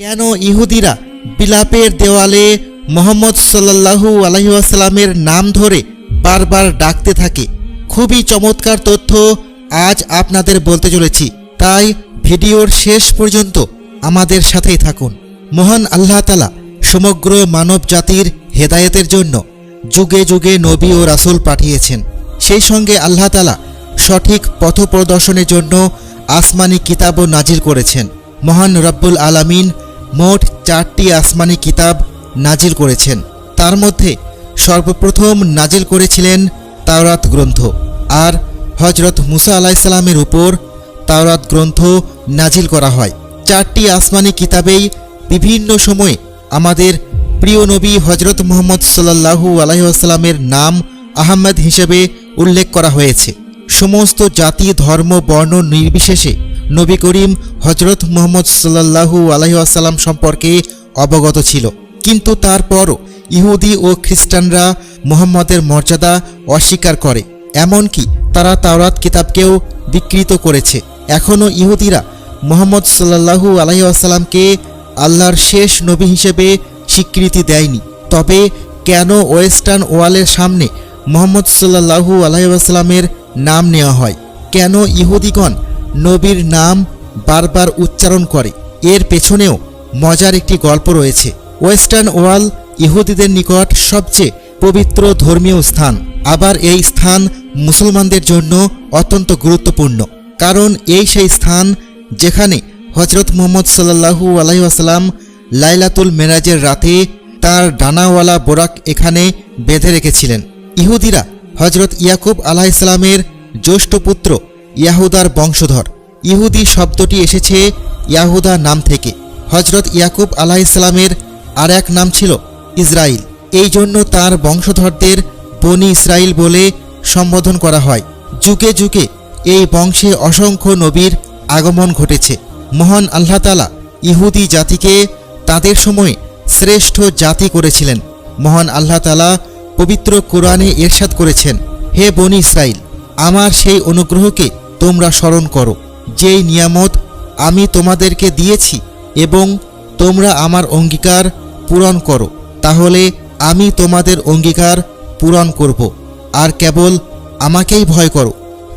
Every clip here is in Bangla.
কেন ইহুদিরা বিলাপের দেওয়ালে মোহাম্মদ সাল্লাল্লাহু আলহিউসালামের নাম ধরে বারবার ডাকতে থাকে? খুবই চমৎকার তথ্য আজ আপনাদের বলতে চলেছি। তাই ভিডিওর শেষ পর্যন্ত আমাদের সাথেই থাকুন। মহান আল্লাহ তালা সমগ্র মানব জাতির হেদায়েতের জন্য যুগে যুগে নবী ও রাসূল পাঠিয়েছেন। সেই সঙ্গে আল্লাহ তালা সঠিক পথ প্রদর্শনের জন্য আসমানি কিতাবও নাজির করেছেন। মহান রব্বুল আলামিন মোট চারটি আসমানি কিতাব নাজিল করেছেন। তার মধ্যে সর্বপ্রথম নাজিল করেছিলেন তাওরাত গ্রন্থ আর হজরত মুসা আলাইসাল্লামের উপর তাওরাত গ্রন্থ নাজিল করা হয়। চারটি আসমানি কিতাবেই বিভিন্ন সময়ে আমাদের প্রিয় নবী হজরত মোহাম্মদ সাল্লাহু আলাইসাল্লামের নাম আহম্মদ হিসেবে উল্লেখ করা হয়েছে। সমস্ত জাতি, ধর্ম, বর্ণ নির্বিশেষে নবী করিম হজরত মোহাম্মদ সাল্লাহু আলাইসাল্লাম সম্পর্কে অবগত ছিল। কিন্তু তারপরও ইহুদি ও খ্রিস্টানরা মোহাম্মদের মর্যাদা অস্বীকার করে। এমনকি তারা তাওরাত কিতাবকেও বিকৃত করেছে। এখনও ইহুদিরা মোহাম্মদ সাল্লাহু আলাইসাল্লামকে আল্লাহর শেষ নবী হিসেবে স্বীকৃতি দেয়নি। তবে কেন ওয়েস্টার্ন ওয়ালের সামনে মোহাম্মদ সাল্লাহু আলাইসাল্লামের নাম নেওয়া হয়? কেন ইহুদিগণ নবীর নাম বারবার উচ্চারণ করে। এর পেছনেও মজার একটি গল্প রয়েছে। ওয়েস্টার্ন ওয়াল ইহুদিদের নিকট সবচেয়ে পবিত্র ধর্মীয় স্থান। আবার এই স্থান মুসলমানদের জন্য অত্যন্ত গুরুত্বপূর্ণ। কারণ এই সেই স্থান যেখানে হজরত মোহাম্মদ সাল্লাহু আলাইসাল্লাম লাইলাতুল মেরাজের রাতে তার ডানাওয়ালা বোরাক এখানে বেঁধে রেখেছিলেন। ইহুদিরা হজরত ইয়াকুব আলাহিসাল্লামের জ্যৈষ্ঠ পুত্র ইয়াহুদার বংশধর। ইহুদি শব্দটি এসেছে ইয়াহুদা নাম থেকে। হজরত ইয়াকুব আলাহ ইসলামের আর এক নাম ছিল ইসরাইল এই জন্য তার বংশধরদের বনি ইসরাইল বলে সম্বোধন করা হয়। যুগে যুগে এই বংশে অসংখ্য নবীর আগমন ঘটেছে। মহান আল্লাহতালা ইহুদি জাতিকে তাদের সময় শ্রেষ্ঠ জাতি করেছিলেন। মহান আল্লাহ তালা পবিত্র কোরআনে এরশাদ করেছেন, হে বনি ইসরাইল আমার সেই অনুগ্রহকে তোমরা স্মরণ করো, যেই নিয়ামত আমি তোমাদেরকে দিয়েছি এবং তোমরা আমার অঙ্গীকার পূরণ করো, তাহলে আমি তোমাদের অঙ্গীকার পূরণ করব, আর কেবল আমাকেই ভয় করো।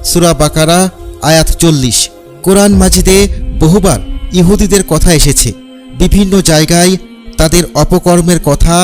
সুরা বাকারা, আয়াত চল্লিশ। কোরআন মাজিদে বহুবার ইহুদিদের কথা এসেছে, বিভিন্ন জায়গায় তাদের অপকর্মের কথা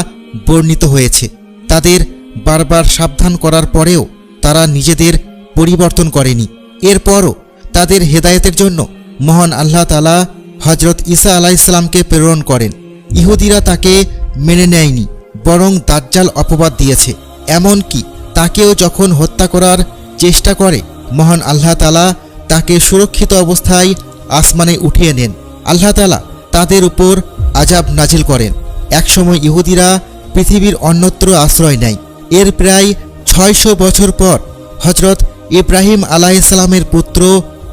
বর্ণিত হয়েছে, তাদের বারবার সাবধান করার পরেও তারা নিজেদের পরিবর্তন করেনি। এরপরও তাদের হেদায়েতের জন্য মহান আল্লাহ তালা হজরত ঈসা আলাইসাল্লামকে প্রেরণ করেন। ইহুদিরা তাকে মেনে নেয়নি, বরং দাজ্জাল অপবাদ দিয়েছে। এমনকি তাকেও যখন হত্যা করার চেষ্টা করে, মহান আল্লাহ তালা তাকে সুরক্ষিত অবস্থায় আসমানে উঠিয়ে নেন। আল্লাহ তালা তাদের উপর আজাব নাজিল করেন। একসময় ইহুদিরা পৃথিবীর অন্যত্র আশ্রয় নেয়। এর প্রায় ছয়শো বছর পর হজরত ইব্রাহিম আলাইসালামের পুত্র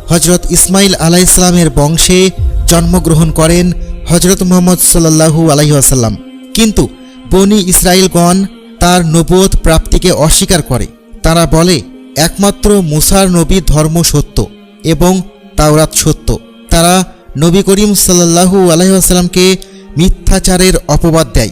হজরত ইসমাইল আলাইসালামের বংশে জন্মগ্রহণ করেন হজরত মোহাম্মদ সাল্লাহু আলাইসাল্লাম কিন্তু বনি ইসরায়েলগণ তার নবোধ প্রাপ্তিকে অস্বীকার করে। তারা বলে, একমাত্র মুসার নবী ধর্ম সত্য এবং তাওরাত সত্য। তারা নবী করিম সাল্লাহু আলাইসাল্লামকে মিথ্যাচারের অপবাদ দেয়,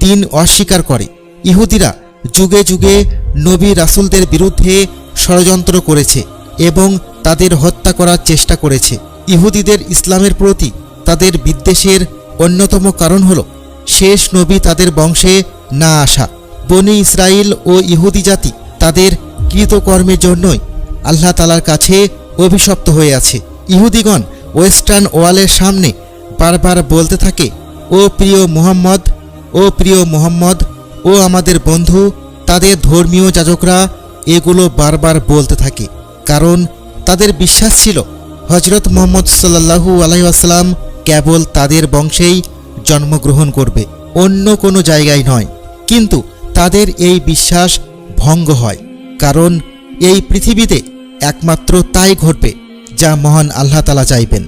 দিন অস্বীকার করে। ইহুদিরা যুগে যুগে নবী রাসুলদের বিরুদ্ধে ষড়যন্ত্র করেছে এবং তাদের হত্যা করার চেষ্টা করেছে। ইহুদিদের ইসলামের প্রতি তাদের বিদ্বেষের অন্যতম কারণ হল, শেষ নবী তাদের বংশে না আসা। বনি ইসরায়েল ও ইহুদি জাতি তাদের কৃতকর্মের জন্যই আল্লাহ তালার কাছে অভিশপ্ত হয়ে আছে। ইহুদিগণ ওয়েস্টার্ন ওয়ালের সামনে বারবার বলতে থাকে, ও প্রিয় মুহাম্মদ, ও প্রিয় মোহাম্মদ, ও আমাদের বন্ধু, তাদের ধর্মীয় যাজকরা এগুলো বারবার বলতে থাকে, কারণ তাদের বিশ্বাস ছিল হজরত মোহাম্মদ সাল্লাহু আলাইসাল্লাম কেবল তাদের বংশেই জন্মগ্রহণ করবে, অন্য কোনো জায়গায় নয়। কিন্তু তাদের এই বিশ্বাস ভঙ্গ হয়, কারণ এই পৃথিবীতে একমাত্র তাই ঘটবে যা মহান আল্লাহ তালা চাইবেন।